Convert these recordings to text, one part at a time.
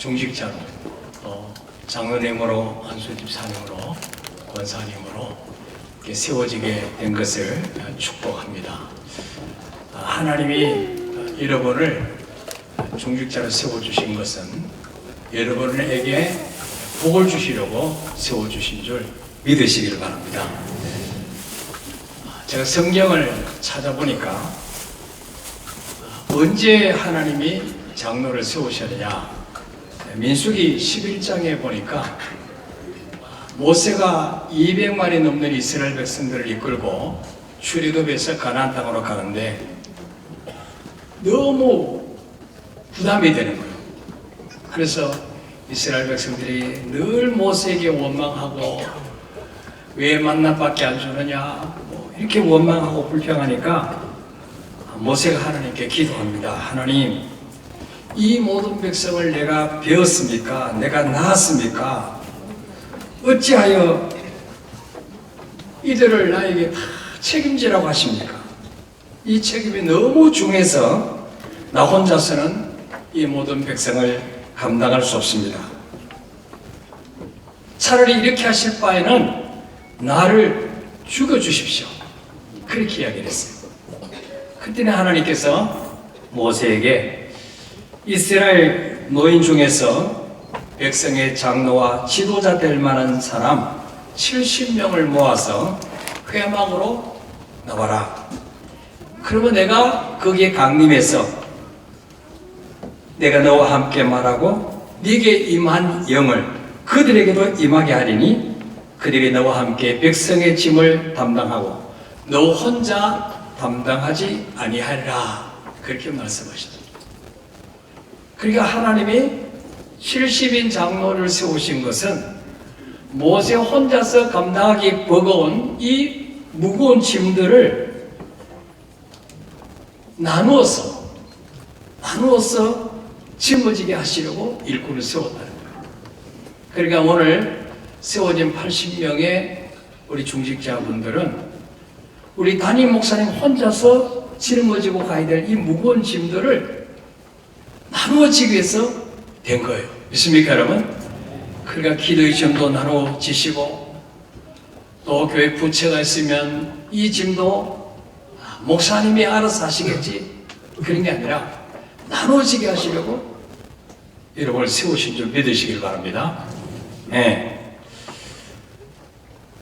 중직자로 또 장로님으로 안수집 사님으로 권사님으로 이렇게 세워지게 된 것을 축복합니다. 아, 하나님이 여러분을 중직자로 세워주신 것은 여러분에게 복을 주시려고 세워주신 줄 믿으시길 바랍니다. 제가 성경을 찾아보니까 언제 하나님이 장로를 세우셨느냐 민수기 11장에 보니까 모세가 200만이 넘는 이스라엘 백성들을 이끌고 출애굽에서 가나안 땅으로 가는데 너무 부담이 되는 거예요. 그래서 이스라엘 백성들이 늘 모세에게 원망하고 왜 만나밖에 안 주느냐 뭐 이렇게 원망하고 불평하니까 모세가 하나님께 기도합니다. 하나님 이 모든 백성을 내가 배웠습니까? 내가 낳았습니까? 어찌하여 이들을 나에게 다 책임지라고 하십니까? 이 책임이 너무 중해서 나 혼자서는 이 모든 백성을 감당할 수 없습니다. 차라리 이렇게 하실 바에는 나를 죽여 주십시오. 그렇게 이야기를 했어요. 그때는 하나님께서 모세에게 이스라엘 노인 중에서 백성의 장로와 지도자 될 만한 사람 70명을 모아서 회막으로 나와라. 그러면 내가 거기에 강림해서 내가 너와 함께 말하고 네게 임한 영을 그들에게도 임하게 하리니 그들이 너와 함께 백성의 짐을 담당하고 너 혼자 담당하지 아니하리라 그렇게 말씀하시죠. 그러니까 하나님이 70인 장로를 세우신 것은 모세 혼자서 감당하기 버거운 이 무거운 짐들을 나누어서 나누어서 짊어지게 하시려고 일꾼을 세웠다는 거예요. 그러니까 오늘 세워진 80명의 우리 중직자분들은 우리 담임 목사님 혼자서 짊어지고 가야 될 이 무거운 짐들을 나누어지기 위해서 된 거예요. 믿습니까, 여러분? 그러니까 기도의 짐도 나누어지시고 또 교회 부채가 있으면 이 짐도 목사님이 알아서 하시겠지 그런 게 아니라 나눠지게 하시려고 여러분을 세우신 줄 믿으시길 바랍니다. 예.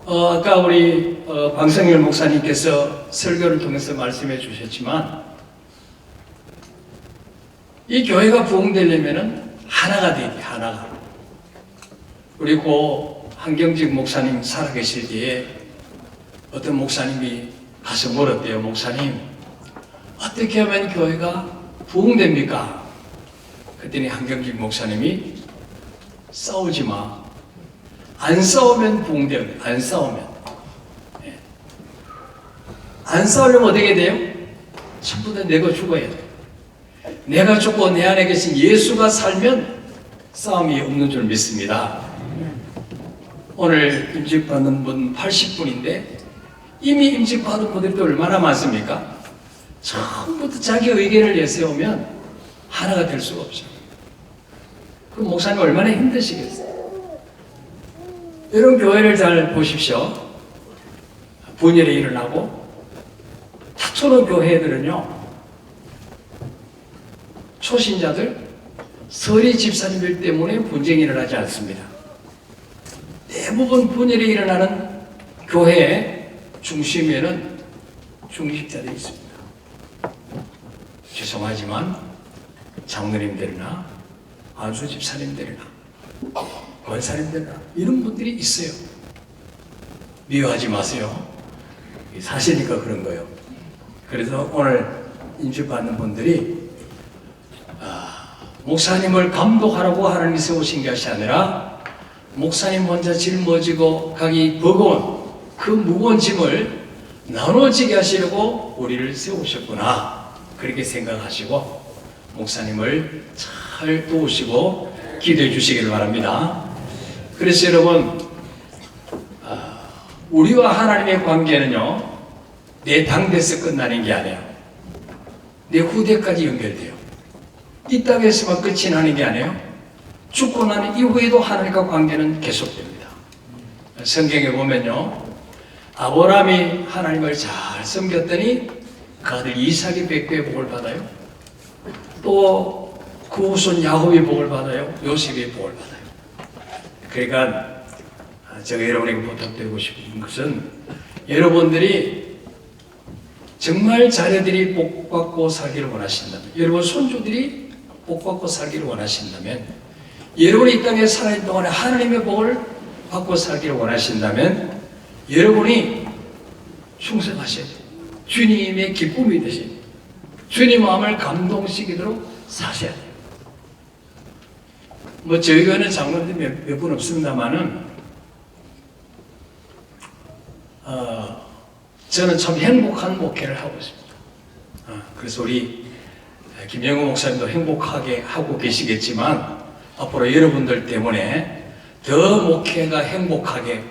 어, 아까 우리 어, 방성일 목사님께서 설교를 통해서 말씀해 주셨지만 이 교회가 부흥되려면 하나가 돼 하나가. 우리 고 한경직 목사님 살아계실 때에 어떤 목사님이 가서 물었대요. 목사님 어떻게 하면 교회가 부흥됩니까? 그랬더니 한경직 목사님이 싸우지 마. 안 싸우면 부흥돼요. 안 싸우면. 예. 안 싸우려면 어떻게 돼요? 전부 다 내가 죽어야 돼. 내가 죽고 내 안에 계신 예수가 살면 싸움이 없는 줄 믿습니다. 오늘 임직받는 분 80분인데 이미 임직받은 분들이 또 얼마나 많습니까? 처음부터 자기 의견을 내세우면 하나가 될 수가 없죠. 그 목사님 얼마나 힘드시겠어요? 여러분 교회를 잘 보십시오. 분열이 일어나고 다초는 교회들은요. 초신자들 서리 집사님들 때문에 분쟁이 일어나지 않습니다. 대부분 분열이 일어나는 교회의 중심에는 중직자들이 있습니다. 죄송하지만 장로님들이나 안수 집사님들이나 권사님들이나 이런 분들이 있어요. 미워하지 마세요. 사실이니까 그런 거예요. 그래서 오늘 인식받는 분들이 아, 목사님을 감독하라고 하나님이 세우신 것이 아니라 목사님 혼자 짊어지고 가기 버거운 그 무거운 짐을 나눠지게 하시려고 우리를 세우셨구나 그렇게 생각하시고 목사님을 잘 도우시고 기도해 주시기를 바랍니다. 그래서 여러분 아, 우리와 하나님의 관계는요 내 당대에서 끝나는 게 아니에요. 내 후대까지 연결돼요. 이 땅에서만 끝이 나는 게 아니에요. 죽고 난 이후에도 하나님과 관계는 계속됩니다. 성경에 보면요. 아브라함이 하나님을 잘 섬겼더니 그 아들 이삭이 백배의 복을 받아요. 또 그 후손 야곱이 복을 받아요. 요셉이 복을 받아요. 그러니까 제가 여러분에게 부탁드리고 싶은 것은 여러분들이 정말 자녀들이 복받고 살기를 원하신다면 여러분 손주들이 복 받고 살기를 원하신다면 여러분이 이 땅에 살아있는 동안에 하나님의 복을 받고 살기를 원하신다면 여러분이 충성하셔야 돼요. 주님의 기쁨이 되신 주님 마음을 감동시키도록 사셔야 돼요. 뭐 저희 교회는 장로들이 몇분 없습니다만은 어, 저는 참 행복한 목회를 하고 있습니다. 어, 그래서 우리 김영호 목사님도 행복하게 하고 계시겠지만 앞으로 여러분들 때문에 더 목회가 행복하게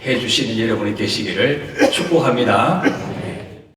해주시는 여러분이 되시기를 축복합니다.